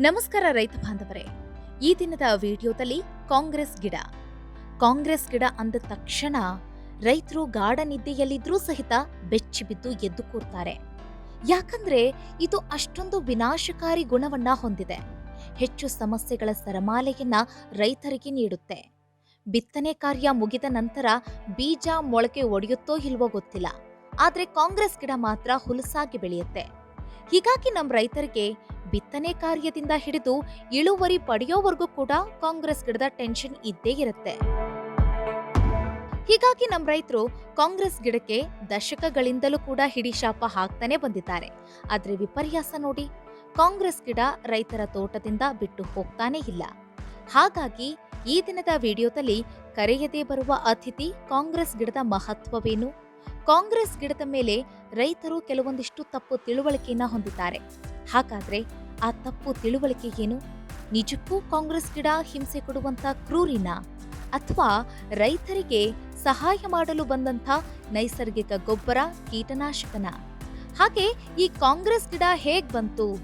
ನಮಸ್ಕಾರ ರೈತ ಬಾಂಧವರೇ. ಈ ದಿನದ ವಿಡಿಯೋದಲ್ಲಿ ಕಾಂಗ್ರೆಸ್ ಗಿಡ. ಕಾಂಗ್ರೆಸ್ ಗಿಡ ಅಂದ ತಕ್ಷಣ ರೈತರು ಗಾಢ ನಿದ್ದೆಯಲ್ಲಿದ್ರೂ ಸಹಿತ ಬೆಚ್ಚಿ ಬಿದ್ದು ಎದ್ದು ಕೂರ್ತಾರೆ. ಯಾಕಂದ್ರೆ ಇದು ಅಷ್ಟೊಂದು ವಿನಾಶಕಾರಿ ಗುಣವನ್ನ ಹೊಂದಿದೆ. ಹೆಚ್ಚು ಸಮಸ್ಯೆಗಳ ಸರಮಾಲೆಯನ್ನ ರೈತರಿಗೆ ನೀಡುತ್ತೆ. ಬಿತ್ತನೆ ಕಾರ್ಯ ಮುಗಿದ ನಂತರ ಬೀಜ ಮೊಳಕೆ ಒಡೆಯುತ್ತೋ ಇಲ್ವೋ ಗೊತ್ತಿಲ್ಲ. ಆದರೆ ಕಾಂಗ್ರೆಸ್ ಗಿಡ ಮಾತ್ರ ಹುಲಸಾಗಿ ಬೆಳೆಯುತ್ತೆ. ಹೀಗಾಗಿ ನಮ್ಮ ರೈತರಿಗೆ ಬಿತ್ತನೆ ಕಾರ್ಯದಿಂದ ಹಿಡಿದು ಇಳುವರಿ ಪಡೆಯೋವರೆಗೂ ಕೂಡ ಕಾಂಗ್ರೆಸ್ ಗಿಡದ ಟೆನ್ಷನ್ ಇದ್ದೇ ಇರುತ್ತೆ. ಹೀಗಾಗಿ ನಮ್ಮ ರೈತರು ಕಾಂಗ್ರೆಸ್ ಗಿಡಕ್ಕೆ ದಶಕಗಳಿಂದಲೂ ಕೂಡ ಹಿಡಿಶಾಪ ಹಾಕ್ತಾನೆ ಬಂದಿದ್ದಾರೆ. ಆದ್ರೆ ವಿಪರ್ಯಾಸ ನೋಡಿ, ಕಾಂಗ್ರೆಸ್ ಗಿಡ ರೈತರ ತೋಟದಿಂದ ಬಿಟ್ಟು ಹೋಗ್ತಾನೆ ಇಲ್ಲ. ಹಾಗಾಗಿ ಈ ದಿನದ ವಿಡಿಯೋದಲ್ಲಿ ಕರೆಯದೇ ಬರುವ ಅತಿಥಿ ಕಾಂಗ್ರೆಸ್ ಗಿಡದ ಮಹತ್ವವೇನು? ಕಾಂಗ್ರೆಸ್ ಗಿಡದ ಮೇಲೆ ರೈತರು ಕೆಲವೊಂದಿಷ್ಟು ತಪ್ಪು ತಿಳುವಳಿಕೆಯನ್ನ ಹೊಂದಿದ್ದಾರೆ. ಹಾಗಾದ್ರೆ ಆ ತಪ್ಪು ತಿಳುವಳಿಕೆ ಏನು? ನಿಜಕ್ಕೂ ಕಾಂಗ್ರೆಸ್ ಗಿಡ ಹಿಂಸೆ ಕೊಡುವಂತ ಕ್ರೂರಿನ? ಅಥವಾ ರೈತರಿಗೆ ಸಹಾಯ ಮಾಡಲು ಬಂದಂಥ ನೈಸರ್ಗಿಕ ಗೊಬ್ಬರ, ಕೀಟನಾಶಕನ? ಹಾಗೆ ಈ ಕಾಂಗ್ರೆಸ್ ಗಿಡ ಹೇಗ್ ಬಂತು?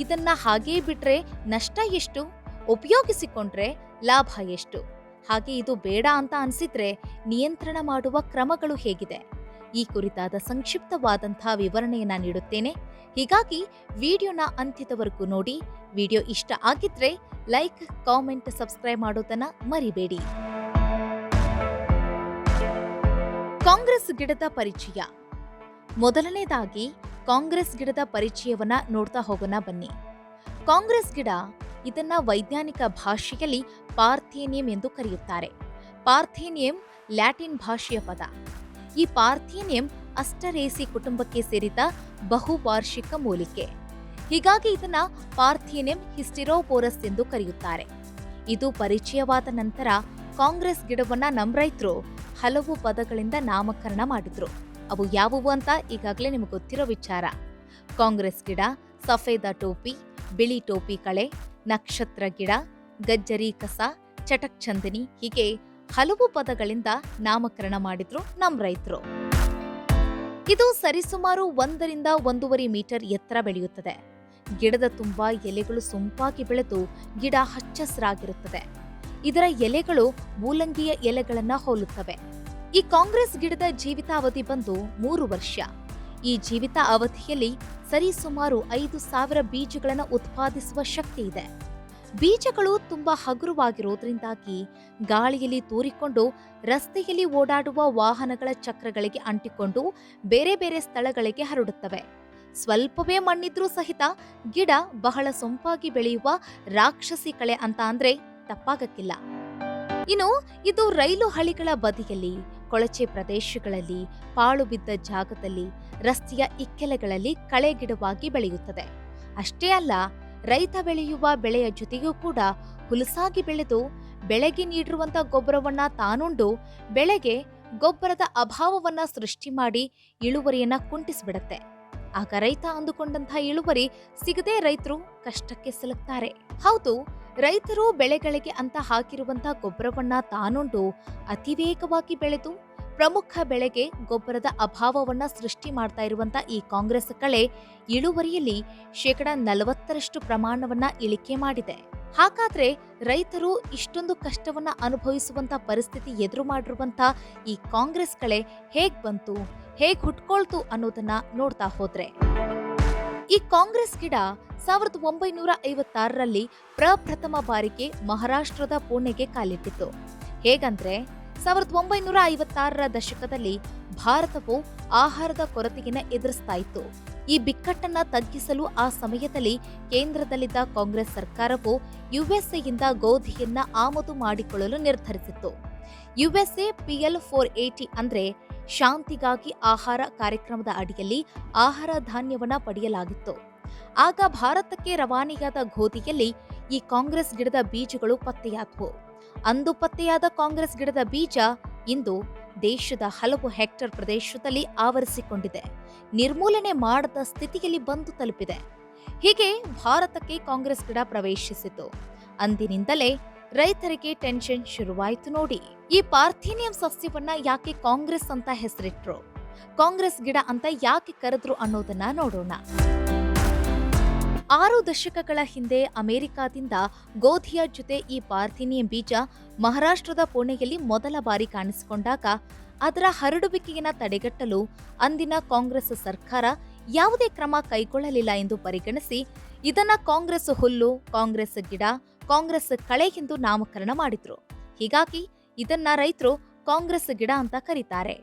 ಇದನ್ನ ಹಾಗೇ ಬಿಟ್ರೆ ನಷ್ಟ ಎಷ್ಟು? ಉಪಯೋಗಿಸಿಕೊಂಡ್ರೆ ಲಾಭ ಎಷ್ಟು? ಹಾಗೆ ಇದು ಬೇಡ ಅಂತ ಅನ್ಸಿದ್ರೆ ನಿಯಂತ್ರಣ ಮಾಡುವ ಕ್ರಮಗಳು ಹೇಗಿದೆ? ಈ ಕುರಿತಾದ ಸಂಕ್ಷಿಪ್ತವಾದಂಥ ವಿವರಣೆಯನ್ನ ನೀಡುತ್ತೇನೆ. ಹೀಗಾಗಿ ವಿಡಿಯೋನ ಅಂತ್ಯದವರೆಗೂ ನೋಡಿ. ವಿಡಿಯೋ ಇಷ್ಟ ಆಗಿದ್ರೆ ಲೈಕ್, ಕಾಮೆಂಟ್, ಸಬ್ಸ್ಕ್ರೈಬ್ ಮಾಡೋದನ್ನ ಮರಿಬೇಡಿ. ಕಾಂಗ್ರೆಸ್ ಗಿಡದ ಪರಿಚಯ. ಮೊದಲನೇದಾಗಿ ಕಾಂಗ್ರೆಸ್ ಗಿಡದ ಪರಿಚಯವನ್ನ ನೋಡ್ತಾ ಹೋಗೋಣ ಬನ್ನಿ. ಕಾಂಗ್ರೆಸ್ ಗಿಡ ಇದನ್ನ ವೈಜ್ಞಾನಿಕ ಭಾಷೆಯಲ್ಲಿ ಪಾರ್ಥೇನಿಯಂ ಎಂದು ಕರೆಯುತ್ತಾರೆ. ಪಾರ್ಥೇನಿಯಂ ಲ್ಯಾಟಿನ್ ಭಾಷೆಯ ಪದ. ಈ ಪಾರ್ಥೀನಿಯಂ ಅಸ್ಟರೇಸಿ ಕುಟುಂಬಕ್ಕೆ ಸೇರಿದ ಬಹುವಾರ್ಷಿಕ ಮೂಲಿಕೆ. ಹೀಗಾಗಿ ಇದನ್ನ ಪಾರ್ಥೀನಿಯಂ ಹಿಸ್ಟಿರೋಪೋರಸ್ ಎಂದು ಕರೆಯುತ್ತಾರೆ. ಇದು ಪರಿಚಯವಾದ ನಂತರ ಕಾಂಗ್ರೆಸ್ ಗಿಡವನ್ನ ನಮ್ಮ ರೈತರು ಹಲವು ಪದಗಳಿಂದ ನಾಮಕರಣ ಮಾಡಿದ್ರು. ಅವು ಯಾವುವು ಅಂತ ಈಗಾಗಲೇ ನಿಮಗೆ ಗೊತ್ತಿರೋ ವಿಚಾರ. ಕಾಂಗ್ರೆಸ್ ಗಿಡ, ಸಫೇದ ಟೋಪಿ, ಬಿಳಿ ಟೋಪಿ ಕಳೆ, ನಕ್ಷತ್ರ ಗಿಡ, ಗಜ್ಜರಿ ಕಸ, ಚಟಕ್ ಚಂದಿನಿ ಹೀಗೆ ಹಲವು ಪದಗಳಿಂದ ನಾಮಕರಣ ಮಾಡಿದ್ರು ನಮ್ಮ ರೈತರು. ಇದು ಸರಿಸುಮಾರು ಒಂದರಿಂದ ಒಂದೂವರೆ ಮೀಟರ್ ಎತ್ತರ ಬೆಳೆಯುತ್ತದೆ. ಗಿಡದ ತುಂಬಾ ಎಲೆಗಳು ಸೊಂಪಾಗಿ ಬೆಳೆದು ಗಿಡ ಹಚ್ಚಸರಾಗಿರುತ್ತದೆ. ಇದರ ಎಲೆಗಳು ಮೂಲಂಗಿಯ ಎಲೆಗಳನ್ನ ಹೋಲುತ್ತವೆ. ಈ ಕಾಂಗ್ರೆಸ್ ಗಿಡದ ಜೀವಿತಾವಧಿ ಬಂದು ಮೂರು ವರ್ಷ. ಈ ಜೀವಿತ ಅವಧಿಯಲ್ಲಿ ಸರಿಸುಮಾರು ಐದು ಸಾವಿರ ಬೀಜಗಳನ್ನು ಉತ್ಪಾದಿಸುವ ಶಕ್ತಿ ಇದೆ. ಬೀಜಗಳು ತುಂಬಾ ಹಗುರವಾಗಿರೋದ್ರಿಂದಾಗಿ ಗಾಳಿಯಲ್ಲಿ ತೂರಿಕೊಂಡು ರಸ್ತೆಯಲ್ಲಿ ಓಡಾಡುವ ವಾಹನಗಳ ಚಕ್ರಗಳಿಗೆ ಅಂಟಿಕೊಂಡು ಬೇರೆ ಬೇರೆ ಸ್ಥಳಗಳಿಗೆ ಹರಡುತ್ತವೆ. ಸ್ವಲ್ಪವೇ ಮಣ್ಣಿದ್ರೂ ಸಹಿತ ಗಿಡ ಬಹಳ ಸೊಂಪಾಗಿ ಬೆಳೆಯುವ ರಾಕ್ಷಸಿ ಕಳೆ ಅಂತ ಅಂದ್ರೆ ತಪ್ಪಾಗಕ್ಕಿಲ್ಲ. ಇನ್ನು ಇದು ರೈಲು ಹಳಿಗಳ ಬದಿಯಲ್ಲಿ, ಕೊಳಚೆ ಪ್ರದೇಶಗಳಲ್ಲಿ, ಪಾಳು ಬಿದ್ದ ಜಾಗದಲ್ಲಿ, ರಸ್ತೆಯ ಇಕ್ಕೆಲೆಗಳಲ್ಲಿ ಕಳೆ ಗಿಡವಾಗಿ ಬೆಳೆಯುತ್ತದೆ. ಅಷ್ಟೇ ಅಲ್ಲ ರೈತ ಬೆಳೆಯುವ ಬೆಳೆಯ ಜೊತೆಗೂ ಕೂಡ ಹುಲಸಾಗಿ ಬೆಳೆದು ಬೆಳೆಗೆ ನೀಡಿರುವಂತ ಗೊಬ್ಬರವನ್ನ ತಾನುಂಡು ಬೆಳೆಗೆ ಗೊಬ್ಬರದ ಅಭಾವವನ್ನ ಸೃಷ್ಟಿ ಮಾಡಿ ಇಳುವರಿಯನ್ನ ಕುಂಟಿಸ್ಬಿಡತ್ತೆ ಆಗ ರೈತ ಅಂದುಕೊಂಡಂತಹ ಇಳುವರಿ ಸಿಗದೆ ರೈತರು ಕಷ್ಟಕ್ಕೆ ಸಿಲುಕ್ತಾರೆ. ಹೌದು, ರೈತರು ಬೆಳೆಗಳಿಗೆ ಅಂತ ಹಾಕಿರುವಂತಹ ಗೊಬ್ಬರವನ್ನ ತಾನುಂಡು ಅತಿವೇಗವಾಗಿ ಬೆಳೆದು ಪ್ರಮುಖ ಬೆಳೆಗೆ ಗೊಬ್ಬರದ ಅಭಾವವನ್ನ ಸೃಷ್ಟಿ ಮಾಡ್ತಾ ಇರುವಂತ ಈ ಕಾಂಗ್ರೆಸ್ ಕಳೆ ಇಳುವರಿಯಲ್ಲಿ ಶೇಕಡ ನಲವತ್ತರಷ್ಟು ಪ್ರಮಾಣವನ್ನ ಇಳಿಕೆ ಮಾಡಿದೆ. ಹಾಗಾದ್ರೆ ರೈತರು ಇಷ್ಟೊಂದು ಕಷ್ಟವನ್ನ ಅನುಭವಿಸುವಂತ ಪರಿಸ್ಥಿತಿ ಎದುರು ಮಾಡಿರುವಂತ ಈ ಕಾಂಗ್ರೆಸ್ ಕಳೆ ಹೇಗ್ ಬಂತು, ಹೇಗ್ ಹುಟ್ಕೊಳ್ತು ಅನ್ನೋದನ್ನ ನೋಡ್ತಾ ಹೋದ್ರೆ. ಈ ಕಾಂಗ್ರೆಸ್ ಗಿಡ ಸಾವಿರದ ಒಂಬೈನೂರ ಐವತ್ತಾರರಲ್ಲಿ ಪ್ರಪ್ರಥಮ ಬಾರಿಗೆ ಮಹಾರಾಷ್ಟ್ರದ ಪುಣೆಗೆ ಕಾಲಿಟ್ಟಿತ್ತು. ಹೇಗಂದ್ರೆ ಸಾವಿರದ ಒಂಬೈನೂರ ಐವತ್ತಾರರ ದಶಕದಲ್ಲಿ ಭಾರತವು ಆಹಾರದ ಕೊರತೆಯನ್ನ ಎದುರಿಸ್ತಾ ಇತ್ತು. ಈ ಬಿಕ್ಕಟ್ಟನ್ನು ತಗ್ಗಿಸಲು ಆ ಸಮಯದಲ್ಲಿ ಕೇಂದ್ರದಲ್ಲಿದ್ದ ಕಾಂಗ್ರೆಸ್ ಸರ್ಕಾರವು ಯುಎಸ್ಎಯಿಂದ ಗೋಧಿಯನ್ನ ಆಮದು ಮಾಡಿಕೊಳ್ಳಲು ನಿರ್ಧರಿಸಿತ್ತು. ಯುಎಸ್ಎ ಪಿಎಲ್ ಫೋರ್ ಏಟಿ ಅಂದ್ರೆ ಶಾಂತಿಗಾಗಿ ಆಹಾರ ಕಾರ್ಯಕ್ರಮದ ಅಡಿಯಲ್ಲಿ ಆಹಾರ ಧಾನ್ಯವನ್ನ ಪಡೆಯಲಾಗಿತ್ತು. ಆಗ ಭಾರತಕ್ಕೆ ರವಾನೆಯಾದ ಗೋಧಿಯಲ್ಲಿ ಈ ಕಾಂಗ್ರೆಸ್ ಗಿಡದ ಬೀಜಗಳು ಪತ್ತೆಯಾದವು. ಅಂದು ಪತ್ತೆಯಾದ ಕಾಂಗ್ರೆಸ್ ಗಿಡದ ಬೀಜ ಇಂದು ದೇಶದ ಹಲವು ಹೆಕ್ಟರ್ ಪ್ರದೇಶದಲ್ಲಿ ಆವರಿಸಿಕೊಂಡಿದೆ. ನಿರ್ಮೂಲನೆ ಮಾಡದ ಸ್ಥಿತಿಯಲ್ಲಿ ಬಂದು ತಲುಪಿದೆ. ಹೀಗೆ ಭಾರತಕ್ಕೆ ಕಾಂಗ್ರೆಸ್ ಗಿಡ ಪ್ರವೇಶಿಸಿತು. ಅಂದಿನಿಂದಲೇ ರೈತರಿಗೆ ಟೆನ್ಷನ್ ಶುರುವಾಯಿತು ನೋಡಿ. ಈ ಪಾರ್ಥೀನಿಯಂ ಸಸ್ಯವನ್ನ ಯಾಕೆ ಕಾಂಗ್ರೆಸ್ ಅಂತ ಹೆಸರಿಟ್ರು? ಕಾಂಗ್ರೆಸ್ ಗಿಡ ಅಂತ ಯಾಕೆ ಕರೆದ್ರು ಅನ್ನೋದನ್ನ ನೋಡೋಣ. ಆರು ದಶಕಗಳ ಹಿಂದೆ ಅಮೆರಿಕಾದಿಂದ ಗೋಧಿಯ ಜೊತೆ ಈ ಪಾರ್ಥಿನಿಯಂ ಬೀಜ ಮಹಾರಾಷ್ಟ್ರದ ಪುಣೆಯಲ್ಲಿ ಮೊದಲ ಬಾರಿ ಕಾಣಿಸಿಕೊಂಡಾಗ ಅದರ ಹರಡುವಿಕೆಯನ್ನು ತಡೆಗಟ್ಟಲು ಅಂದಿನ ಕಾಂಗ್ರೆಸ್ ಸರ್ಕಾರ ಯಾವುದೇ ಕ್ರಮ ಕೈಗೊಳ್ಳಲಿಲ್ಲ ಎಂದು ಪರಿಗಣಿಸಿ ಇದನ್ನ ಕಾಂಗ್ರೆಸ್ ಹುಲ್ಲು, ಕಾಂಗ್ರೆಸ್ ಗಿಡ, ಕಾಂಗ್ರೆಸ್ ಕಳೆ ಎಂದು ನಾಮಕರಣ ಮಾಡಿದ್ರು. ಹೀಗಾಗಿ ಇದನ್ನ ರೈತರು ಕಾಂಗ್ರೆಸ್ ಗಿಡ ಅಂತ ಕರೀತಾರೆ.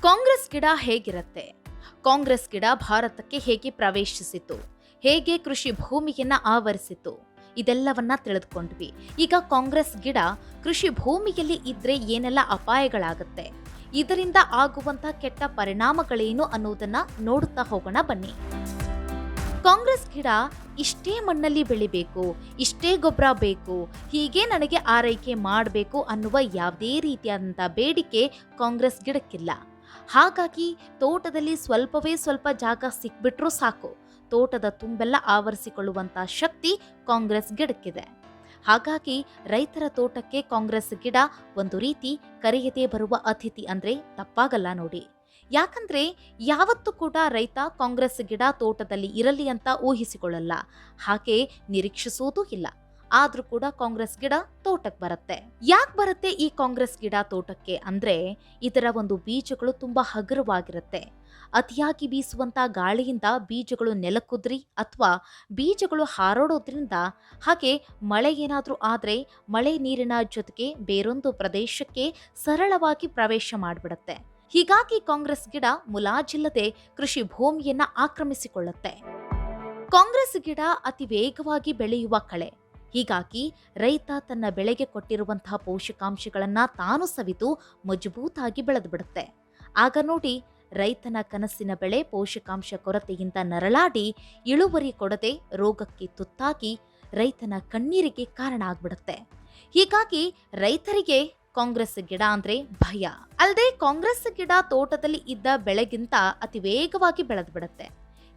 ಕಾಂಗ್ರೆಸ್ ಗಿಡ ಹೇಗಿರುತ್ತೆ? ಕಾಂಗ್ರೆಸ್ ಗಿಡ ಭಾರತಕ್ಕೆ ಹೇಗೆ ಪ್ರವೇಶಿಸಿತು? ಹೇಗೆ ಕೃಷಿ ಭೂಮಿಯನ್ನ ಆವರಿಸಿತು? ಇದೆಲ್ಲವನ್ನ ತಿಳಿದುಕೊಂಡ್ವಿ. ಈಗ ಕಾಂಗ್ರೆಸ್ ಗಿಡ ಕೃಷಿ ಭೂಮಿಯಲ್ಲಿ ಇದ್ರೆ ಏನೆಲ್ಲ ಅಪಾಯಗಳಾಗುತ್ತೆ? ಇದರಿಂದ ಆಗುವಂತಹ ಕೆಟ್ಟ ಪರಿಣಾಮಗಳೇನು ಅನ್ನೋದನ್ನ ನೋಡುತ್ತಾ ಹೋಗೋಣ ಬನ್ನಿ. ಕಾಂಗ್ರೆಸ್ ಗಿಡ ಇಷ್ಟೇ ಮಣ್ಣಲ್ಲಿ ಬೆಳಿಬೇಕು, ಇಷ್ಟೇ ಗೊಬ್ಬರ ಬೇಕು, ಹೀಗೆ ನನಗೆ ಆರೈಕೆ ಮಾಡಬೇಕು ಅನ್ನುವ ಯಾವುದೇ ರೀತಿಯಾದಂಥ ಬೇಡಿಕೆ ಕಾಂಗ್ರೆಸ್ ಗಿಡಕ್ಕಿಲ್ಲ. ಹಾಗಾಗಿ ತೋಟದಲ್ಲಿ ಸ್ವಲ್ಪವೇ ಸ್ವಲ್ಪ ಜಾಗ ಸಿಕ್ಬಿಟ್ರೂ ಸಾಕು. ತೋಟದ ತುಂಬೆಲ್ಲ ಆವರಿಸಿಕೊಳ್ಳುವಂಥ ಶಕ್ತಿ ಕಾಂಗ್ರೆಸ್ ಗಿಡಕ್ಕಿದೆ. ಹಾಗಾಗಿ ರೈತರ ತೋಟಕ್ಕೆ ಕಾಂಗ್ರೆಸ್ ಗಿಡ ಒಂದು ರೀತಿ ಕರೆಯದೆ ಬರುವ ಅತಿಥಿ ಅಂದ್ರೆ ತಪ್ಪಾಗಲ್ಲ ನೋಡಿ. ಯಾಕಂದ್ರೆ ಯಾವತ್ತೂ ಕೂಡ ರೈತ ಕಾಂಗ್ರೆಸ್ ಗಿಡ ತೋಟದಲ್ಲಿ ಇರಲಿ ಅಂತ ಊಹಿಸಿಕೊಳ್ಳಲ್ಲ. ಹಾಗೆ ನಿರೀಕ್ಷಿಸುವುದೂ ಇಲ್ಲ. ಆದ್ರೂ ಕೂಡ ಕಾಂಗ್ರೆಸ್ ಗಿಡ ತೋಟಕ್ಕೆ ಬರುತ್ತೆ. ಯಾಕೆ ಬರುತ್ತೆ ಈ ಕಾಂಗ್ರೆಸ್ ಗಿಡ ತೋಟಕ್ಕೆ ಅಂದ್ರೆ ಇದರ ಒಂದು ಬೀಜಗಳು ತುಂಬಾ ಹಗುರವಾಗಿರುತ್ತೆ. ಅತಿಯಾಗಿ ಬೀಸುವಂತ ಗಾಳಿಯಿಂದ ಬೀಜಗಳು ನೆಲಕ್ಕುದ್ರಿ ಅಥವಾ ಬೀಜಗಳು ಹಾರಾಡೋದ್ರಿಂದ ಹಾಗೆ ಮಳೆ ಏನಾದರೂ ಆದರೆ ಮಳೆ ನೀರಿನ ಜೊತೆಗೆ ಬೇರೊಂದು ಪ್ರದೇಶಕ್ಕೆ ಸರಳವಾಗಿ ಪ್ರವೇಶ ಮಾಡಿಬಿಡುತ್ತೆ. ಹೀಗಾಗಿ ಕಾಂಗ್ರೆಸ್ ಗಿಡ ಮುಲಾಜಿಲ್ಲದೆ ಕೃಷಿ ಭೂಮಿಯನ್ನ ಆಕ್ರಮಿಸಿಕೊಳ್ಳುತ್ತೆ. ಕಾಂಗ್ರೆಸ್ ಗಿಡ ಅತಿ ವೇಗವಾಗಿ ಬೆಳೆಯುವ ಕಳೆ. ಹೀಗಾಗಿ ರೈತ ತನ್ನ ಬೆಳೆಗೆ ಕೊಟ್ಟಿರುವಂತಹ ಪೋಷಕಾಂಶಗಳನ್ನು ತಾನು ಸವಿತು ಮಜಬೂತಾಗಿ ಬೆಳೆದು ಬಿಡುತ್ತೆ ಆಗ ನೋಡಿ ರೈತನ ಕನಸಿನ ಬೆಳೆ ಪೋಷಕಾಂಶ ಕೊರತೆಯಿಂದ ನರಳಾಡಿ ಇಳುವರಿ ಕೊಡದೆ ರೋಗಕ್ಕೆ ತುತ್ತಾಗಿ ರೈತನ ಕಣ್ಣೀರಿಗೆ ಕಾರಣ ಆಗ್ಬಿಡುತ್ತೆ. ಹೀಗಾಗಿ ರೈತರಿಗೆ ಕಾಂಗ್ರೆಸ್ ಗಿಡ ಅಂದ್ರೆ ಭಯ. ಅಲ್ಲದೆ ಕಾಂಗ್ರೆಸ್ ಗಿಡ ತೋಟದಲ್ಲಿ ಇದ್ದ ಬೆಳೆಗಿಂತ ಅತಿ ವೇಗವಾಗಿ ಬೆಳೆದು ಬಿಡುತ್ತೆ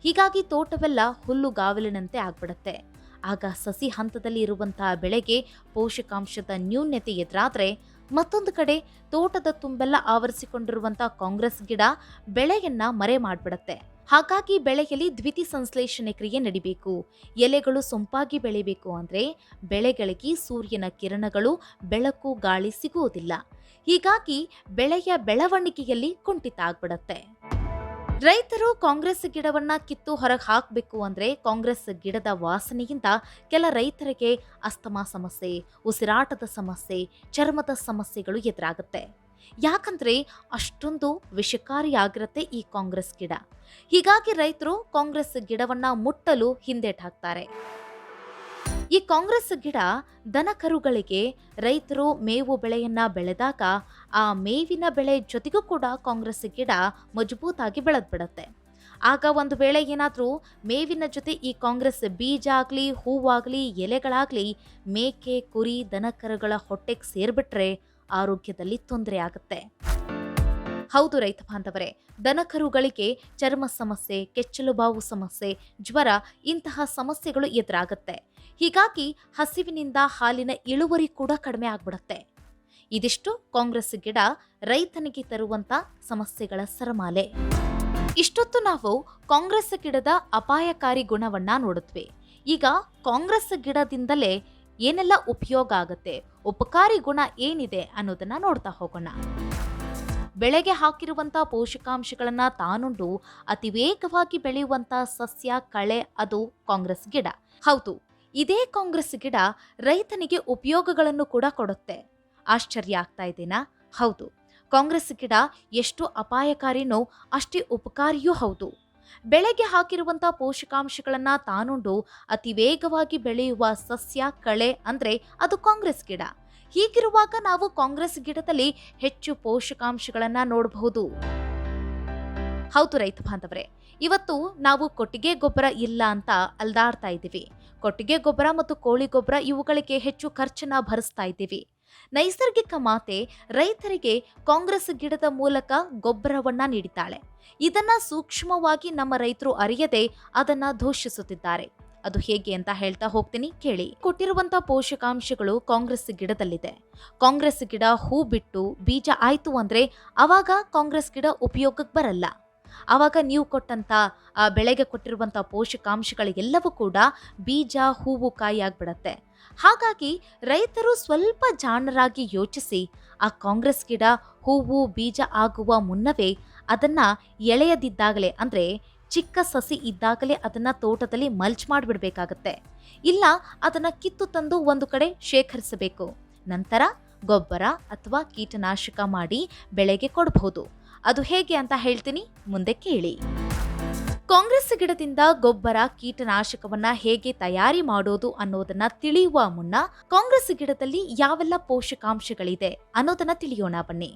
ಹೀಗಾಗಿ ತೋಟವೆಲ್ಲ ಹುಲ್ಲುಗಾವಲಿನಂತೆ ಆಗ್ಬಿಡುತ್ತೆ. ಆಗ ಸಸಿ ಹಂತದಲ್ಲಿ ಇರುವಂತಹ ಬೆಳೆಗೆ ಪೋಷಕಾಂಶದ ನ್ಯೂನ್ಯತೆ ಎದುರಾದ್ರೆ ಮತ್ತೊಂದು ಕಡೆ ತೋಟದ ತುಂಬೆಲ್ಲ ಆವರಿಸಿಕೊಂಡಿರುವಂಥ ಕಾಂಗ್ರೆಸ್ ಗಿಡ ಬೆಳೆಯನ್ನ ಮರೆ ಮಾಡ್ಬಿಡತ್ತೆ. ಹಾಗಾಗಿ ಬೆಳೆಯಲ್ಲಿ ದ್ವಿತಿ ಸಂಶ್ಲೇಷಣೆ ಕ್ರಿಯೆ ನಡಿಬೇಕು. ಎಲೆಗಳು ಸೊಂಪಾಗಿ ಬೆಳಿಬೇಕು ಅಂದ್ರೆ ಬೆಳೆಗಳಿಗೆ ಸೂರ್ಯನ ಕಿರಣಗಳು ಬೆಳಕು ಗಾಳಿ ಸಿಗುವುದಿಲ್ಲ. ಹೀಗಾಗಿ ಬೆಳೆಯ ಬೆಳವಣಿಗೆಯಲ್ಲಿ ಕುಂಠಿತ ಆಗ್ಬಿಡತ್ತೆ. ರೈತರು ಕಾಂಗ್ರೆಸ್ ಗಿಡವನ್ನ ಕಿತ್ತು ಹೊರಗೆ ಹಾಕಬೇಕು ಅಂದ್ರೆ ಕಾಂಗ್ರೆಸ್ ಗಿಡದ ವಾಸನೆಯಿಂದ ಕೆಲ ರೈತರಿಗೆ ಅಸ್ತಮಾ ಸಮಸ್ಯೆ, ಉಸಿರಾಟದ ಸಮಸ್ಯೆ, ಚರ್ಮದ ಸಮಸ್ಯೆಗಳು ಎದುರಾಗುತ್ತೆ. ಯಾಕಂದ್ರೆ ಅಷ್ಟೊಂದು ವಿಷಕಾರಿಯಾಗಿರುತ್ತೆ ಈ ಕಾಂಗ್ರೆಸ್ ಗಿಡ. ಹೀಗಾಗಿ ರೈತರು ಕಾಂಗ್ರೆಸ್ ಗಿಡವನ್ನ ಮುಟ್ಟಲು ಹಿಂದೇಟ್ ಹಾಕ್ತಾರೆ. ಈ ಕಾಂಗ್ರೆಸ್ ಗಿಡ ದನಕರುಗಳಿಗೆ ರೈತರು ಮೇವು ಬೆಳೆಯನ್ನ ಬೆಳೆದಾಗ ಆ ಮೇವಿನ ಬೆಳೆ ಜೊತೆಗೂ ಕೂಡ ಕಾಂಗ್ರೆಸ್ ಗಿಡ ಮಜಬೂತಾಗಿ ಬೆಳೆದ್ಬಿಡತ್ತೆ. ಆಗ ಒಂದು ವೇಳೆ ಏನಾದರೂ ಮೇವಿನ ಜೊತೆ ಈ ಕಾಂಗ್ರೆಸ್ ಬೀಜ ಆಗಲಿ, ಹೂವಾಗಲಿ, ಎಲೆಗಳಾಗಲಿ ಮೇಕೆ, ಕುರಿ ದನಕರುಗಳ ಹೊಟ್ಟೆಗೆ ಸೇರಿಬಿಟ್ರೆ ಆರೋಗ್ಯದಲ್ಲಿ ತೊಂದರೆ ಆಗುತ್ತೆ. ಹೌದು ರೈತ ಬಾಂಧವರೇ, ದನಕರುಗಳಿಗೆ ಚರ್ಮ ಸಮಸ್ಯೆ, ಕೆಚ್ಚಲು ಬಾವು ಸಮಸ್ಯೆ, ಜ್ವರ ಇಂತಹ ಸಮಸ್ಯೆಗಳು ಎದುರಾಗುತ್ತೆ. ಹೀಗಾಗಿ ಹಸಿವಿನಿಂದ ಹಾಲಿನ ಇಳುವರಿ ಕೂಡ ಕಡಿಮೆ ಆಗ್ಬಿಡುತ್ತೆ. ಇದಿಷ್ಟು ಕಾಂಗ್ರೆಸ್ ಗಿಡ ರೈತನಿಗೆ ತರುವಂತ ಸಮಸ್ಯೆಗಳ ಸರಮಾಲೆ. ಇಷ್ಟೊತ್ತು ನಾವು ಕಾಂಗ್ರೆಸ್ ಗಿಡದ ಅಪಾಯಕಾರಿ ಗುಣವನ್ನ ನೋಡಿದ್ವಿ. ಈಗ ಕಾಂಗ್ರೆಸ್ ಗಿಡದಿಂದಲೇ ಏನೆಲ್ಲ ಉಪಯೋಗ ಆಗುತ್ತೆ, ಉಪಕಾರಿ ಗುಣ ಏನಿದೆ ಅನ್ನೋದನ್ನ ನೋಡ್ತಾ ಹೋಗೋಣ. ಬೆಳೆಗೆ ಹಾಕಿರುವಂಥ ಪೋಷಕಾಂಶಗಳನ್ನು ತಾನುಂಡು ಅತಿ ವೇಗವಾಗಿ ಬೆಳೆಯುವಂಥ ಸಸ್ಯ, ಕಳೆ ಅದು ಕಾಂಗ್ರೆಸ್ ಗಿಡ. ಹೌದು, ಇದೇ ಕಾಂಗ್ರೆಸ್ ಗಿಡ ರೈತನಿಗೆ ಉಪಯೋಗಗಳನ್ನು ಕೂಡ ಕೊಡುತ್ತೆ. ಆಶ್ಚರ್ಯ ಆಗ್ತಾ ಇದೆನಾ ಹೌದು, ಕಾಂಗ್ರೆಸ್ ಗಿಡ ಎಷ್ಟು ಅಪಾಯಕಾರಿನೋ ಅಷ್ಟೇ ಉಪಕಾರಿಯೂ ಹೌದು. ಬೆಳೆಗೆ ಹಾಕಿರುವಂಥ ಪೋಷಕಾಂಶಗಳನ್ನು ತಾನುಂಡು ಅತಿ ವೇಗವಾಗಿ ಬೆಳೆಯುವ ಸಸ್ಯ, ಕಳೆ ಅಂದ್ರೆ ಅದು ಕಾಂಗ್ರೆಸ್ ಗಿಡ. ಹೀಗಿರುವಾಗ ನಾವು ಕಾಂಗ್ರೆಸ್ ಗಿಡದಲ್ಲಿ ಹೆಚ್ಚು ಪೋಷಕಾಂಶಗಳನ್ನು ನೋಡಬಹುದು. ಹೌದು ರೈತ ಬಾಂಧವರೇ, ಇವತ್ತು ನಾವು ಕೊಟ್ಟಿಗೆ ಗೊಬ್ಬರ ಇಲ್ಲ ಅಂತ ಅಲ್ದಾಡ್ತಾ ಇದ್ದೀವಿ. ಕೊಟ್ಟಿಗೆ ಗೊಬ್ಬರ ಮತ್ತು ಕೋಳಿ ಗೊಬ್ಬರ ಇವುಗಳಿಗೆ ಹೆಚ್ಚು ಖರ್ಚನ್ನ ಭರಿಸ್ತಾ ಇದ್ದೀವಿ. ನೈಸರ್ಗಿಕ ಮಾತೆ ರೈತರಿಗೆ ಕಾಂಗ್ರೆಸ್ ಗಿಡದ ಮೂಲಕ ಗೊಬ್ಬರವನ್ನ ನೀಡಿದ್ದಾಳೆ. ಇದನ್ನ ಸೂಕ್ಷ್ಮವಾಗಿ ನಮ್ಮ ರೈತರು ಅರಿಯದೆ ಅದನ್ನ ದೂಷಿಸುತ್ತಿದ್ದಾರೆ ಅದು ಹೇಗೆ ಅಂತ ಹೇಳ್ತಾ ಹೋಗ್ತೀನಿ, ಕೇಳಿ. ಕೊಟ್ಟಿರುವಂತ ಪೋಷಕಾಂಶಗಳು ಕಾಂಗ್ರೆಸ್ ಗಿಡದಲ್ಲಿದೆ. ಕಾಂಗ್ರೆಸ್ ಗಿಡ ಹೂ ಬಿಟ್ಟು ಬೀಜ ಆಯ್ತು ಅಂದ್ರೆ ಅವಾಗ ಕಾಂಗ್ರೆಸ್ ಗಿಡ ಉಪಯೋಗಕ್ಕೆ ಬರಲ್ಲ. ಆವಾಗ ನೀವು ಕೊಟ್ಟಂಥ ಬೆಳೆಗೆ ಕೊಟ್ಟಿರುವಂಥ ಪೋಷಕಾಂಶಗಳು ಎಲ್ಲವೂ ಕೂಡ ಬೀಜ, ಹೂವು, ಕಾಯಿ ಆಗ್ಬಿಡತ್ತೆ. ಹಾಗಾಗಿ ರೈತರು ಸ್ವಲ್ಪ ಜಾಣರಾಗಿ ಯೋಚಿಸಿ, ಆ ಕಾಂಗ್ರೆಸ್ ಗಿಡ, ಹೂವು, ಬೀಜ ಆಗುವ ಮುನ್ನವೇ ಅದನ್ನ ಎಳೆಯದಿದ್ದಾಗಲೇ, ಅಂದ್ರೆ ಚಿಕ್ಕ ಸಸಿ ಇದ್ದಾಗಲೇ ಅದನ್ನ ತೋಟದಲ್ಲಿ ಮಲ್ಚ್ ಮಾಡಿಬಿಡಬೇಕಾಗತ್ತೆ. ಇಲ್ಲ ಅದನ್ನ ಕಿತ್ತು ತಂದು ಒಂದು ಕಡೆ ಶೇಖರಿಸಬೇಕು. ನಂತರ ಗೊಬ್ಬರ ಅಥವಾ ಕೀಟನಾಶಕ ಮಾಡಿ ಬೆಳೆಗೆ ಕೊಡಬಹುದು ಅದು ಹೇಗೆ ಅಂತ ಹೇಳ್ತೀನಿ, ಮುಂದೆ ಕೇಳಿ. ಕಾಂಗ್ರೆಸ್ ಗಿಡದಿಂದ ಗೊಬ್ಬರ, ಕೀಟನಾಶಕವನ್ನ ಹೇಗೆ ತಯಾರಿ ಮಾಡೋದು ಅನ್ನೋದನ್ನ ತಿಳಿಯುವ ಮುನ್ನ ಕಾಂಗ್ರೆಸ್ ಗಿಡದಲ್ಲಿ ಯಾವೆಲ್ಲ ಪೋಷಕಾಂಶಗಳಿದೆ ಅನ್ನೋದನ್ನ ತಿಳಿಯೋಣ ಬನ್ನಿ.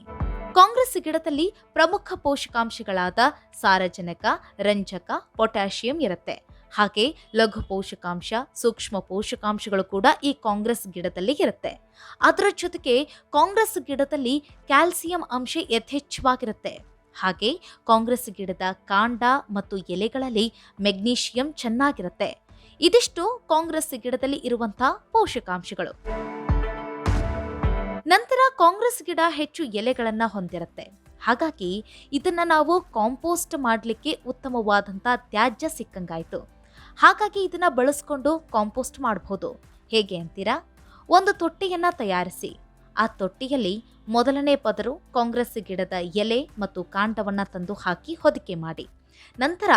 ಕಾಂಗ್ರೆಸ್ ಗಿಡದಲ್ಲಿ ಪ್ರಮುಖ ಪೋಷಕಾಂಶಗಳಾದ ಸಾರಜನಕ, ರಂಜಕ, ಪೊಟ್ಯಾಷಿಯಂ ಇರುತ್ತೆ. ಹಾಗೆ ಲಘು ಪೋಷಕಾಂಶ, ಸೂಕ್ಷ್ಮ ಪೋಷಕಾಂಶಗಳು ಕೂಡ ಈ ಕಾಂಗ್ರೆಸ್ ಗಿಡದಲ್ಲಿ ಇರುತ್ತೆ. ಅದರ ಜೊತೆಗೆ ಕಾಂಗ್ರೆಸ್ ಗಿಡದಲ್ಲಿ ಕ್ಯಾಲ್ಸಿಯಂ ಅಂಶ ಯಥೇಚ್ಛವಾಗಿರುತ್ತೆ. ಹಾಗೆ ಕಾಂಗ್ರೆಸ್ ಗಿಡದ ಕಾಂಡ ಮತ್ತು ಎಲೆಗಳಲ್ಲಿ ಮೆಗ್ನೀಷಿಯಂ ಚೆನ್ನಾಗಿರುತ್ತೆ. ಇದಿಷ್ಟು ಕಾಂಗ್ರೆಸ್ ಗಿಡದಲ್ಲಿ ಇರುವಂತಹ ಪೋಷಕಾಂಶಗಳು. ನಂತರ ಕಾಂಗ್ರೆಸ್ ಗಿಡ ಹೆಚ್ಚು ಎಲೆಗಳನ್ನು ಹೊಂದಿರುತ್ತೆ. ಹಾಗಾಗಿ ಇದನ್ನ ನಾವು ಕಾಂಪೋಸ್ಟ್ ಮಾಡಲಿಕ್ಕೆ ಉತ್ತಮವಾದಂಥ ತ್ಯಾಜ್ಯ ಸಿಕ್ಕಂಗಾಯಿತು. ಹಾಗಾಗಿ ಇದನ್ನ ಬಳಸ್ಕೊಂಡು ಕಾಂಪೋಸ್ಟ್ ಮಾಡಬಹುದು ಹೇಗೆ ಅಂತೀರಾ? ಒಂದು ತೊಟ್ಟಿಯನ್ನ ತಯಾರಿಸಿ. ಆ ತೊಟ್ಟಿಯಲ್ಲಿ ಮೊದಲನೇ ಪದರು ಕಾಂಗ್ರೆಸ್ ಗಿಡದ ಎಲೆ ಮತ್ತು ಕಾಂಡವನ್ನು ತಂದು ಹಾಕಿ ಹೊದಿಕೆ ಮಾಡಿ. ನಂತರ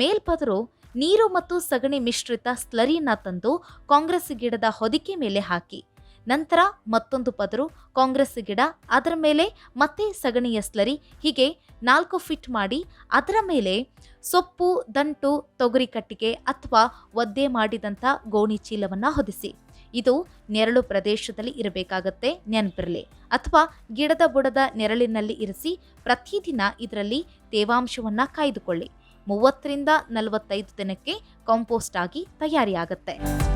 ಮೇಲ್ಪದರು ನೀರು ಮತ್ತು ಸಗಣಿ ಮಿಶ್ರಿತ ಸ್ಲರಿನ ತಂದು ಕಾಂಗ್ರೆಸ್ ಗಿಡದ ಹೊದಿಕೆ ಮೇಲೆ ಹಾಕಿ. ನಂತರ ಮತ್ತೊಂದು ಪದರು, ಕಾಂಗ್ರೆಸ್ ಗಿಡ, ಅದರ ಮೇಲೆ ಮತ್ತೆ ಸಗಣಿಯ ಸ್ಲರಿ ಹೀಗೆ ನಾಲ್ಕು ಫಿಟ್ ಮಾಡಿ ಅದರ ಮೇಲೆ ಸೊಪ್ಪು, ದಂಟು, ತೊಗರಿ ಕಟ್ಟಿಗೆ ಅಥವಾ ಒದ್ದೆ ಮಾಡಿದಂಥ ಗೋಣಿ ಚೀಲವನ್ನು ಹೊದಿಸಿ. ಇದು ನೆರಳು ಪ್ರದೇಶದಲ್ಲಿ ಇರಬೇಕಾಗತ್ತೆ ನೆನಪಿರಲಿ. ಅಥವಾ ಗಿಡದ ಬುಡದ ನೆರಳಿನಲ್ಲಿ ಇರಿಸಿ ಪ್ರತಿದಿನ ಇದರಲ್ಲಿ ತೇವಾಂಶವನ್ನು ಕಾಯ್ದುಕೊಳ್ಳಿ. ಮೂವತ್ತರಿಂದ ನಲವತ್ತೈದು ದಿನಕ್ಕೆ ಕಾಂಪೋಸ್ಟ್ ಆಗಿ ತಯಾರಿಯಾಗತ್ತೆ.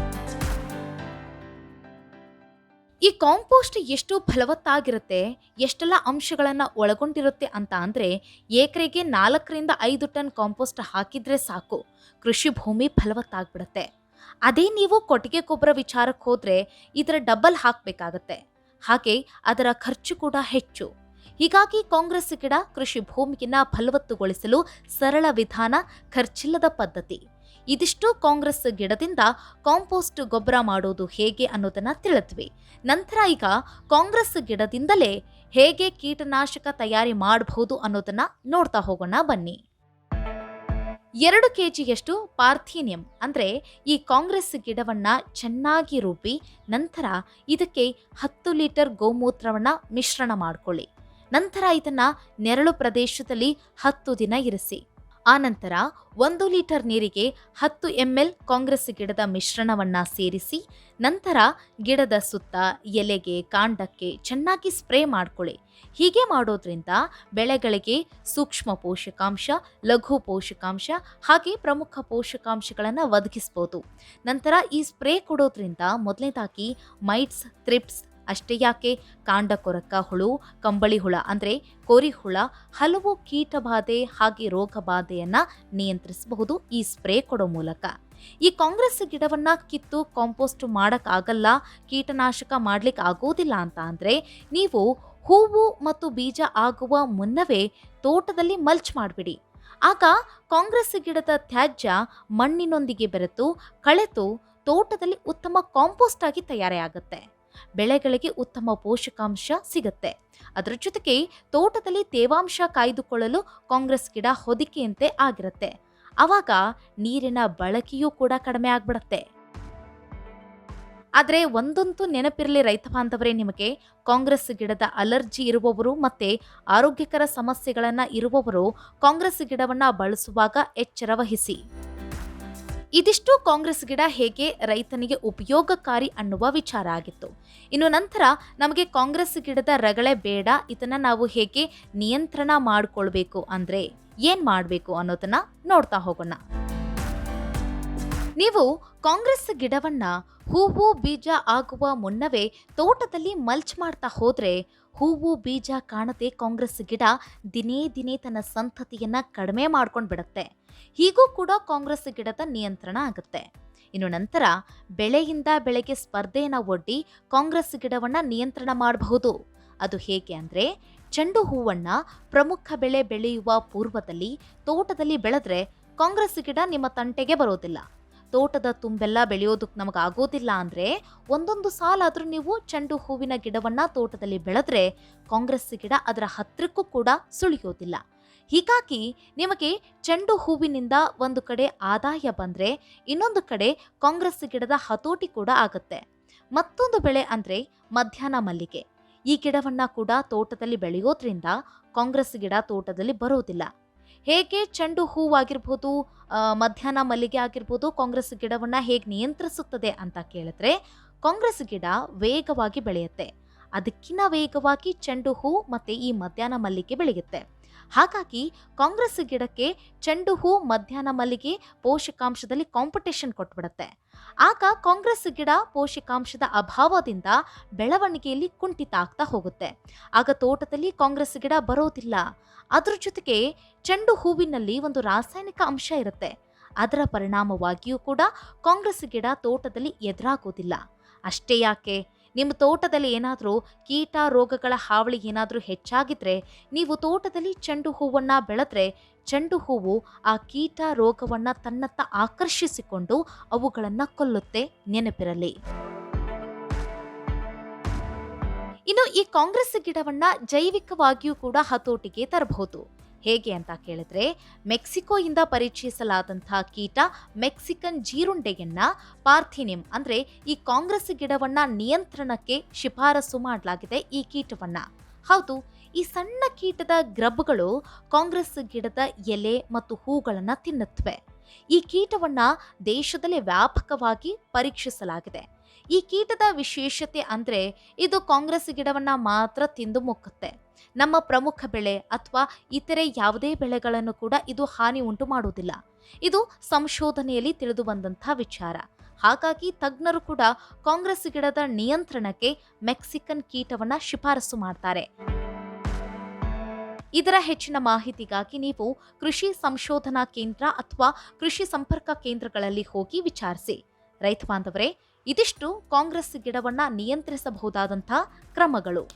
ಈ ಕಾಂಪೋಸ್ಟ್ ಎಷ್ಟು ಫಲವತ್ತಾಗಿರುತ್ತೆ, ಎಷ್ಟೆಲ್ಲ ಅಂಶಗಳನ್ನು ಒಳಗೊಂಡಿರುತ್ತೆ ಅಂತ ಅಂದರೆ, ಏಕರೆಗೆ ನಾಲ್ಕರಿಂದ ಐದು ಟನ್ ಕಾಂಪೋಸ್ಟ್ ಹಾಕಿದರೆ ಸಾಕು. ಕೃಷಿ ಭೂಮಿ ಫಲವತ್ತಾಗ್ಬಿಡುತ್ತೆ. ಅದೇ ನೀವು ಕೊಟ್ಟಿಗೆ ಗೊಬ್ಬರ ವಿಚಾರಕ್ಕೆ ಹೋದರೆ, ಇದರ ಡಬಲ್ ಹಾಕಬೇಕಾಗತ್ತೆ. ಹಾಗೆ ಅದರ ಖರ್ಚು ಕೂಡ ಹೆಚ್ಚು. ಹೀಗಾಗಿ ಕಾಂಗ್ರೆಸ್ ಗಿಡ ಕೃಷಿ ಭೂಮಿಯನ್ನು ಫಲವತ್ತುಗೊಳಿಸಲು ಸರಳ ವಿಧಾನ, ಖರ್ಚಿಲ್ಲದ ಪದ್ಧತಿ. ಇದಿಷ್ಟು ಕಾಂಗ್ರೆಸ್ ಗಿಡದಿಂದ ಕಾಂಪೋಸ್ಟ್ ಗೊಬ್ಬರ ಮಾಡೋದು ಹೇಗೆ ಅನ್ನೋದನ್ನ ತಿಳಿದ್ವಿ. ನಂತರ ಈಗ ಕಾಂಗ್ರೆಸ್ ಗಿಡದಿಂದಲೇ ಹೇಗೆ ಕೀಟನಾಶಕ ತಯಾರಿ ಮಾಡಬಹುದು ಅನ್ನೋದನ್ನ ನೋಡ್ತಾ ಹೋಗೋಣ ಬನ್ನಿ. ಎರಡು ಕೆ ಜಿಯಷ್ಟು ಪಾರ್ಥೀನಿಯಂ ಅಂದರೆ ಈ ಕಾಂಗ್ರೆಸ್ ಗಿಡವನ್ನ ಚೆನ್ನಾಗಿ ರೂಪಿ ನಂತರ ಇದಕ್ಕೆ ಹತ್ತು ಲೀಟರ್ ಗೋಮೂತ್ರವನ್ನ ಮಿಶ್ರಣ ಮಾಡಿಕೊಳ್ಳಿ. ನಂತರ ಇದನ್ನು ನೆರಳು ಪ್ರದೇಶದಲ್ಲಿ ಹತ್ತು ದಿನ ಇರಿಸಿ. ಆನಂತರ ಒಂದು ಲೀಟರ್ ನೀರಿಗೆ ಹತ್ತು ಎಂ ಎಲ್ ಕಾಂಗ್ರೆಸ್ ಗಿಡದ ಮಿಶ್ರಣವನ್ನು ಸೇರಿಸಿ, ನಂತರ ಗಿಡದ ಸುತ್ತ ಎಲೆಗೆ ಕಾಂಡಕ್ಕೆ ಚೆನ್ನಾಗಿ ಸ್ಪ್ರೇ ಮಾಡಿಕೊಳ್ಳಿ. ಹೀಗೆ ಮಾಡೋದ್ರಿಂದ ಬೆಳೆಗಳಿಗೆ ಸೂಕ್ಷ್ಮ ಪೋಷಕಾಂಶ, ಲಘು ಪೋಷಕಾಂಶ ಹಾಗೆ ಪ್ರಮುಖ ಪೋಷಕಾಂಶಗಳನ್ನು ಒದಗಿಸ್ಬೋದು. ನಂತರ ಈ ಸ್ಪ್ರೇ ಕೊಡೋದ್ರಿಂದ ಮೊದಲನೇದಾಗಿ ಮೈಟ್ಸ್, ಥ್ರಿಪ್ಸ್ ಅಷ್ಟೇ ಯಾಕೆ? ಕಾಂಡ ಕೊರಕ ಹುಳು, ಕಂಬಳಿ ಹುಳ ಅಂದರೆ ಕೋರಿ ಹುಳ, ಹಲವು ಕೀಟಬಾಧೆ ಹಾಗೆ ರೋಗ ಬಾಧೆಯನ್ನು ನಿಯಂತ್ರಿಸಬಹುದು ಈ ಸ್ಪ್ರೇ ಕೊಡೋ ಮೂಲಕ. ಈ ಕಾಂಗ್ರೆಸ್ ಗಿಡವನ್ನ ಕಿತ್ತು ಕಾಂಪೋಸ್ಟ್ ಮಾಡೋಕ್ಕಾಗಲ್ಲ, ಕೀಟನಾಶಕ ಮಾಡ್ಲಿಕ್ಕೆ ಆಗೋದಿಲ್ಲ ಅಂತ ಅಂದರೆ ನೀವು ಹೂವು ಮತ್ತು ಬೀಜ ಆಗುವ ಮುನ್ನವೇ ತೋಟದಲ್ಲಿ ಮಲ್ಚ್ ಮಾಡಿಬಿಡಿ. ಆಗ ಕಾಂಗ್ರೆಸ್ ಗಿಡದ ತ್ಯಾಜ್ಯ ಮಣ್ಣಿನೊಂದಿಗೆ ಬೆರೆತು ಕಳೆತು ತೋಟದಲ್ಲಿ ಉತ್ತಮ ಕಾಂಪೋಸ್ಟ್ ಆಗಿ ತಯಾರಿಯಾಗುತ್ತೆ ಬೆಳೆಗಳಿಗೆ ಉತ್ತಮ ಪೋಷಕಾಂಶ ಸಿಗುತ್ತೆ. ಅದರ ಜೊತೆಗೆ ತೋಟದಲ್ಲಿ ತೇವಾಂಶ ಕಾಯ್ದುಕೊಳ್ಳಲು ಕಾಂಗ್ರೆಸ್ ಗಿಡ ಹೊದಿಕೆಯಂತೆ ಆಗಿರುತ್ತೆ. ಆವಾಗ ನೀರಿನ ಬಳಕೆಯೂ ಕೂಡ ಕಡಿಮೆ ಆಗ್ಬಿಡತ್ತೆ. ಆದರೆ ಒಂದಂತೂ ನೆನಪಿರಲಿ ರೈತ ಬಾಂಧವರೇ, ನಿಮಗೆ ಕಾಂಗ್ರೆಸ್ ಗಿಡದ ಅಲರ್ಜಿ ಇರುವವರು ಮತ್ತೆ ಆರೋಗ್ಯಕರ ಸಮಸ್ಯೆಗಳನ್ನು ಇರುವವರು ಕಾಂಗ್ರೆಸ್ ಗಿಡವನ್ನು ಬಳಸುವಾಗ ಎಚ್ಚರ ವಹಿಸಿ. ಇದಿಷ್ಟು ಕಾಂಗ್ರೆಸ್ ಗಿಡ ಹೇಗೆ ರೈತನಿಗೆ ಉಪಯೋಗಕಾರಿ ಅನ್ನುವ ವಿಚಾರ ಆಗಿತ್ತು. ಇನ್ನು ನಂತರ ನಮಗೆ ಕಾಂಗ್ರೆಸ್ ಗಿಡದ ರಗಳೆ ಬೇಡ ಇದನ್ನ ನಾವು ಹೇಗೆ ನಿಯಂತ್ರಣ ಮಾಡಿಕೊಳ್ಬೇಕು ಅಂದ್ರೆ ಏನ್ ಮಾಡಬೇಕು ಅನ್ನೋದನ್ನ ನೋಡ್ತಾ ಹೋಗೋಣ. ನೀವು ಕಾಂಗ್ರೆಸ್ ಗಿಡವನ್ನ ಹೂವು ಬೀಜ ಆಗುವ ಮುನ್ನವೇ ತೋಟದಲ್ಲಿ ಮಲ್ಚ್ ಮಾಡ್ತಾ ಹೋದ್ರೆ ಹೂವು ಬೀಜ ಕಾಣದೆ ಕಾಂಗ್ರೆಸ್ ಗಿಡ ದಿನೇ ದಿನೇ ತನ್ನ ಸಂತತಿಯನ್ನ ಕಡಿಮೆ ಮಾಡ್ಕೊಂಡು ಬಿಡುತ್ತೆ ಹೀಗೂ ಕೂಡ ಕಾಂಗ್ರೆಸ್ ಗಿಡದ ನಿಯಂತ್ರಣ ಆಗುತ್ತೆ. ಇನ್ನು ನಂತರ ಬೆಳೆಯಿಂದ ಬೆಳೆಗೆ ಸ್ಪರ್ಧೆಯನ್ನು ಒಡ್ಡಿ ಕಾಂಗ್ರೆಸ್ ಗಿಡವನ್ನ ನಿಯಂತ್ರಣ ಮಾಡಬಹುದು. ಅದು ಹೇಗೆ ಅಂದರೆ ಚೆಂಡು ಹೂವನ್ನ ಪ್ರಮುಖ ಬೆಳೆ ಬೆಳೆಯುವ ಪೂರ್ವದಲ್ಲಿ ತೋಟದಲ್ಲಿ ಬೆಳೆದ್ರೆ ಕಾಂಗ್ರೆಸ್ ಗಿಡ ನಿಮ್ಮ ತಂಟೆಗೆ ಬರೋದಿಲ್ಲ. ತೋಟದ ತುಂಬೆಲ್ಲ ಬೆಳೆಯೋದಕ್ಕೆ ನಮಗೆ ಆಗೋದಿಲ್ಲ ಅಂದರೆ ಒಂದೊಂದು ಸಾಲಾದರೂ ನೀವು ಚೆಂಡು ಹೂವಿನ ಗಿಡವನ್ನು ತೋಟದಲ್ಲಿ ಬೆಳೆದ್ರೆ ಕಾಂಗ್ರೆಸ್ ಗಿಡ ಅದರ ಹತ್ತಿರಕ್ಕೂ ಕೂಡ ಸುಳಿಯೋದಿಲ್ಲ. ಹೀಗಾಗಿ ನಿಮಗೆ ಚೆಂಡು ಹೂವಿನಿಂದ ಒಂದು ಕಡೆ ಆದಾಯ ಬಂದರೆ ಇನ್ನೊಂದು ಕಡೆ ಕಾಂಗ್ರೆಸ್ ಗಿಡದ ಹತೋಟಿ ಕೂಡ ಆಗುತ್ತೆ. ಮತ್ತೊಂದು ಬೆಳೆ ಅಂದರೆ ಮಧ್ಯಾಹ್ನ ಮಲ್ಲಿಗೆ. ಈ ಗಿಡವನ್ನು ಕೂಡ ತೋಟದಲ್ಲಿ ಬೆಳೆಯೋದ್ರಿಂದ ಕಾಂಗ್ರೆಸ್ ಗಿಡ ತೋಟದಲ್ಲಿ ಬರೋದಿಲ್ಲ. ಹೇಗೆ ಚೆಂಡು ಹೂವಾಗಿರ್ಬೋದು ಮಧ್ಯಾಹ್ನ ಮಲ್ಲಿಗೆ ಆಗಿರ್ಬೋದು ಕಾಂಗ್ರೆಸ್ ಗಿಡವನ್ನು ಹೇಗೆ ನಿಯಂತ್ರಿಸುತ್ತದೆ ಅಂತ ಕೇಳಿದ್ರೆ ಕಾಂಗ್ರೆಸ್ ಗಿಡ ವೇಗವಾಗಿ ಬೆಳೆಯುತ್ತೆ. ಅದಕ್ಕಿಂತ ವೇಗವಾಗಿ ಚೆಂಡು ಹೂ ಮತ್ತು ಈ ಮಧ್ಯಾಹ್ನ ಮಲ್ಲಿಗೆ ಬೆಳೆಯುತ್ತೆ. ಹಾಗಾಗಿ ಕಾಂಗ್ರೆಸ್ ಗಿಡಕ್ಕೆ ಚೆಂಡು ಹೂ ಮಧ್ಯಾಹ್ನ ಮಲ್ಲಿಗೆ ಪೋಷಕಾಂಶದಲ್ಲಿ ಕಾಂಪಿಟೇಷನ್ ಕೊಟ್ಬಿಡುತ್ತೆ. ಆಗ ಕಾಂಗ್ರೆಸ್ ಗಿಡ ಪೋಷಕಾಂಶದ ಅಭಾವದಿಂದ ಬೆಳವಣಿಗೆಯಲ್ಲಿ ಕುಂಠಿತ ಆಗ್ತಾ ಹೋಗುತ್ತೆ. ಆಗ ತೋಟದಲ್ಲಿ ಕಾಂಗ್ರೆಸ್ ಗಿಡ ಬರೋದಿಲ್ಲ. ಅದ್ರ ಜೊತೆಗೆ ಚೆಂಡು ಹೂವಿನಲ್ಲಿ ಒಂದು ರಾಸಾಯನಿಕ ಅಂಶ ಇರುತ್ತೆ. ಅದರ ಪರಿಣಾಮವಾಗಿಯೂ ಕೂಡ ಕಾಂಗ್ರೆಸ್ ಗಿಡ ತೋಟದಲ್ಲಿ ಎದುರಾಗೋದಿಲ್ಲ. ಅಷ್ಟೇ ಯಾಕೆ? ನಿಮ್ಮ ತೋಟದಲ್ಲಿ ಏನಾದರೂ ಕೀಟ ರೋಗಗಳ ಹಾವಳಿ ಏನಾದರೂ ಹೆಚ್ಚಾಗಿದ್ರೆ, ನೀವು ತೋಟದಲ್ಲಿ ಚೆಂಡು ಹೂವನ್ನು ಬೆಳೆದ್ರೆ ಚೆಂಡು ಹೂವು ಆ ಕೀಟ ರೋಗವನ್ನು ತನ್ನತ್ತ ಆಕರ್ಷಿಸಿಕೊಂಡು ಅವುಗಳನ್ನು ಕೊಲ್ಲುತ್ತೆ ನೆನಪಿರಲಿ. ಇನ್ನು ಈ ಕಾಂಗ್ರೆಸ್ ಗಿಡವನ್ನ ಜೈವಿಕವಾಗಿಯೂ ಕೂಡ ಹತೋಟಿಗೆ ತರಬಹುದು. ಹೇಗೆ ಅಂತ ಕೇಳಿದ್ರೆ, ಮೆಕ್ಸಿಕೋಯಿಂದ ಪರಿಚಯಿಸಲಾದಂತಹ ಕೀಟ ಮೆಕ್ಸಿಕನ್ ಜೀರುಂಡೆಯನ್ನ ಪಾರ್ಥಿನಿಮ್ ಅಂದ್ರೆ ಈ ಕಾಂಗ್ರೆಸ್ ಗಿಡವನ್ನ ನಿಯಂತ್ರಣಕ್ಕೆ ಶಿಫಾರಸು ಮಾಡಲಾಗಿದೆ ಈ ಕೀಟವನ್ನ. ಹೌದು, ಈ ಸಣ್ಣ ಕೀಟದ ಗ್ರಬ್ಗಳು ಕಾಂಗ್ರೆಸ್ ಗಿಡದ ಎಲೆ ಮತ್ತು ಹೂಗಳನ್ನು ತಿನ್ನುತ್ತವೆ. ಈ ಕೀಟವನ್ನ ದೇಶದಲ್ಲಿ ವ್ಯಾಪಕವಾಗಿ ಪರೀಕ್ಷಿಸಲಾಗಿದೆ. ಈ ಕೀಟದ ವಿಶೇಷತೆ ಅಂದ್ರೆ ಇದು ಕಾಂಗ್ರೆಸ್ ಗಿಡವನ್ನ ಮಾತ್ರ ತಿಂದು ಮುಕ್ಕುತ್ತೆ. ನಮ್ಮ ಪ್ರಮುಖ ಬೆಳೆ ಅಥವಾ ಇತರೆ ಯಾವುದೇ ಬೆಳೆಗಳನ್ನು ಕೂಡ ಇದು ಹಾನಿ ಉಂಟು ಮಾಡುವುದಿಲ್ಲ. ಇದು ಸಂಶೋಧನೆಯಲ್ಲಿ ತಿಳಿದು ಬಂದಂಥ ವಿಚಾರ. ಹಾಗಾಗಿ ತಜ್ಞರು ಕೂಡ ಕಾಂಗ್ರೆಸ್ ಗಿಡದ ನಿಯಂತ್ರಣಕ್ಕೆ ಮೆಕ್ಸಿಕನ್ ಕೀಟವನ್ನ ಶಿಫಾರಸು ಮಾಡ್ತಾರೆ. ಇದರ ಹೆಚ್ಚಿನ ಮಾಹಿತಿಗಾಗಿ ನೀವು ಕೃಷಿ ಸಂಶೋಧನಾ ಕೇಂದ್ರ ಅಥವಾ ಕೃಷಿ ಸಂಪರ್ಕ ಕೇಂದ್ರಗಳಲ್ಲಿ ಹೋಗಿ ವಿಚಾರಿಸಿ. ರೈತ ಬಾಂಧವರೇ ಇದಿಷ್ಟು ಕಾಂಗ್ರೆಸ್ ಗಿಡವನ್ನ ನಿಯಂತ್ರಿಸಬಹುದಾದಂಥ ಕ್ರಮಗಳು.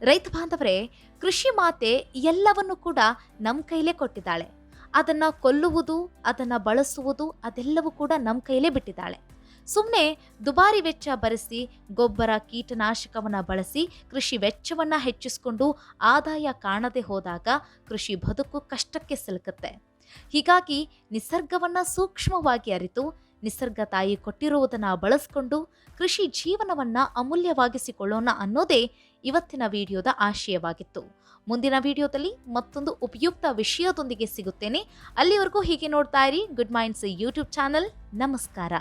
ರೈತ ಬಾಂಧವರೇ, ಕೃಷಿ ಮಾತೆ ಎಲ್ಲವನ್ನು ಕೂಡ ನಮ್ಮ ಕೈಲೇ ಕೊಟ್ಟಿದ್ದಾಳೆ. ಅದನ್ನ ಕೊಲ್ಲುವುದು, ಅದನ್ನ ಬಳಸುವುದು ಅದೆಲ್ಲವೂ ಕೂಡ ನಮ್ಮ ಕೈಲೇ ಬಿಟ್ಟಿದ್ದಾಳೆ. ಸುಮ್ಮನೆ ದುಬಾರಿ ವೆಚ್ಚ ಭರಿಸಿ, ಗೊಬ್ಬರ, ಕೀಟನಾಶಕವನ್ನು ಬಳಸಿ, ಕೃಷಿ ವೆಚ್ಚವನ್ನು ಹೆಚ್ಚಿಸಿಕೊಂಡು ಆದಾಯ ಕಾಣದೆ ಹೋದಾಗ ಕೃಷಿ ಬದುಕು ಕಷ್ಟಕ್ಕೆ ಸಿಲುಕುತ್ತೆ. ಹೀಗಾಗಿ ನಿಸರ್ಗವನ್ನು ಸೂಕ್ಷ್ಮವಾಗಿ ಅರಿತು ನಿಸರ್ಗ ತಾಯಿ ಕೊಟ್ಟಿರುವುದನ್ನು ಬಳಸ್ಕೊಂಡು ಕೃಷಿ ಜೀವನವನ್ನು ಅಮೂಲ್ಯವಾಗಿಸಿಕೊಳ್ಳೋಣ ಅನ್ನೋದೇ ಇವತ್ತಿನ ವಿಡಿಯೋದ ಆಶಯವಾಗಿತ್ತು. ಮುಂದಿನ ವಿಡಿಯೋದಲ್ಲಿ ಮತ್ತೊಂದು ಉಪಯುಕ್ತ ವಿಷಯದೊಂದಿಗೆ ಸಿಗುತ್ತೇನೆ. ಅಲ್ಲಿವರೆಗೂ ಹೀಗೆ ನೋಡ್ತಾ ಇರಿ. Good minds YouTube channel. ನಮಸ್ಕಾರ.